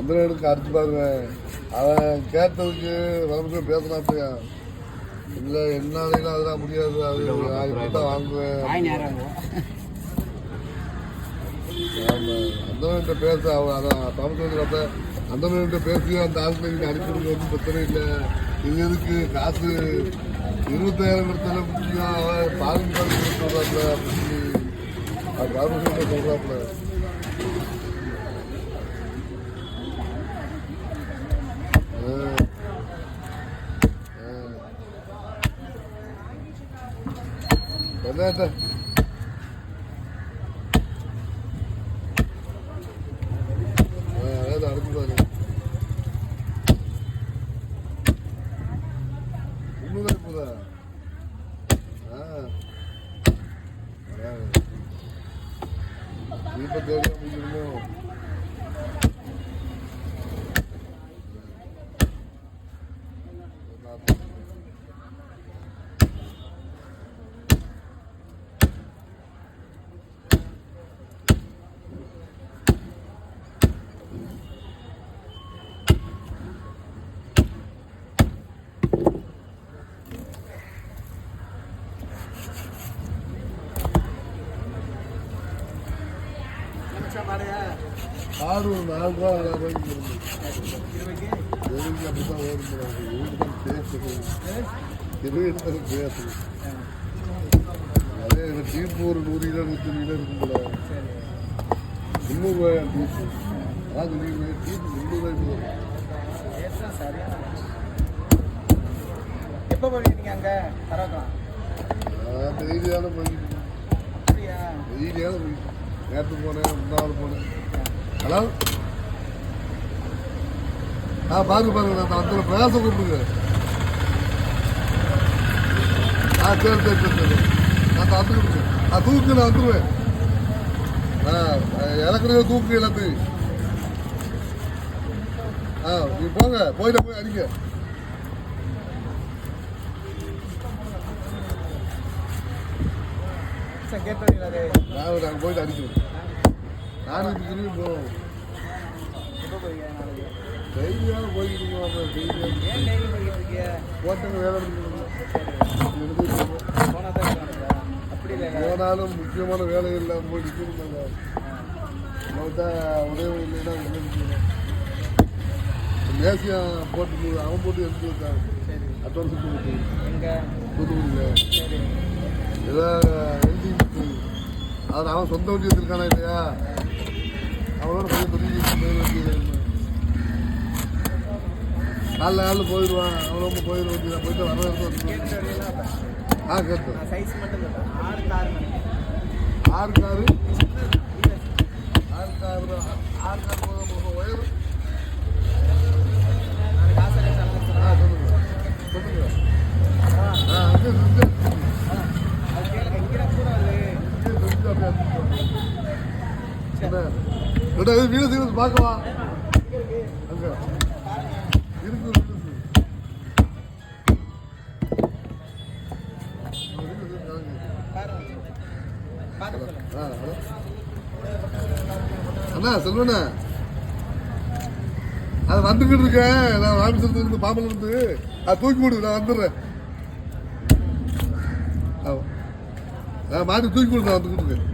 சந்திரனுக்கு அடிச்சு பாருங்க. அவன் கேட்டதுக்கு வரமுடியும் பேசினாப்பையா இல்லை என்னாலையும் அதெல்லாம் முடியாது. அது நான் தான் வாங்குவேன். அந்தவன்கிட்ட பேச அவன் அதான் பாமசந்திரத்தை அந்தவன்கிட்ட பேசி அந்த ஆளுக்கு நீங்க அனுப்பிடுங்க ஒன்றும் பிரச்சனை இல்லை. இது எதுக்கு காசு இருபத்தாயிரம் கொடுத்தாலும் முக்கியம் அவன் பாலின் பால் சொல்றாப்ல அப்படின்னு அது Hadi hadi. Evet artık böyle. Bunu ver bu da. ஆறு ஒரு நாலு ரூபா நாலு ரூபாய்க்கு எதுக்கு அப்படிதான் ஓடும் பேசுறது. பேசுது அதே இந்த டீப்பு ஒரு நூறு கிலோ நூற்றி கிலோ இருக்கும் போல. முந்நூறுரூவாயா டீப்பு? அதான் சொல்லிடுங்க டீப்பு முந்நூறுரூவாய்க்கு வரும் எப்போ போவீங்க அங்கே? பரவாயில்ல டெய்லியான போயிட்டு டெய்லியான போயிட்டு நேற்று போனேன் முந்தாவது போனேன். ஹலோ? ஆ பாருங்க பாருங்க நான் அந்த பிரகாசம் கூப்பிடுங்க. ஆ சரி சரி சரி சரி. நான் வந்துக்கிட்டு ஆ தூக்கு நான் வந்துடுவேன் ஆ இறக்குறது தூக்கு எல்லாத்தையும். ஆ நீ போங்க போயிட்ட போய் அடிங்க சார் கேட்டு அது நான் நாங்கள் போயிட்டு அடிக்கிறோம் நானும் திரும்பி போவோம் டெய்லியாக போய்கிட்டு போட்டவங்க வேலை இல்லை. போனாலும் முக்கியமான வேலை இல்லாமல் போய் நிற்கணுமாங்க அவன்கிட்ட உதவி இல்லைன்னா உள்ள நிற்கணும் மேசியம் போட்டு அவன் போட்டு எடுத்து வச்சான் அட்வான்ஸ் கொடுத்து எங்கே? தூத்துக்குடியில் சரி. ஏதோ எழுதி அதில் அவன் சொந்த வண்டி வச்சிருக்கானா இல்லையா? அவனோட கொஞ்சம் பெரிய நாலு நாளில் போயிடுவான். அவன் ரொம்ப போயிட வேண்டியதான் போயிட்டு வர வந்து கேட்டு. வரீங்களா அப்போ ஆ கேட்டேன் நான் சைஸ் மட்டும் சொல்கிறேன் ஆறு கார் ஆறு காரு ஆறு காரு தான். ஆறு கார் போக போக உயரம் நாளைக்கு காசு எல்லாம் ஆ சொல்லுங்க சொல்லுங்க ஆ அங்கே செஞ்சு அது கேளுங்க இங்கே கூட வருது இங்கே செஞ்சு அப்படியே அடிச்சுட்டு என்ன ஏடா, இது வீடு சீரியஸ் பார்க்கவா அங்க. இருக்கு ஆ ஹலோ. அண்ணா செல்வண்ணா. அது வந்துக்கிட்டு இருக்கேன். நான் ராமேஸ்வரத்துல இருந்து பாம்பல இருந்து அது தூக்கி விடு நான் வந்துடுறேன். ஆ. ஆ மாட்டி தூக்கி விடு நான் வந்துக்கிட்டு இருக்கேன்.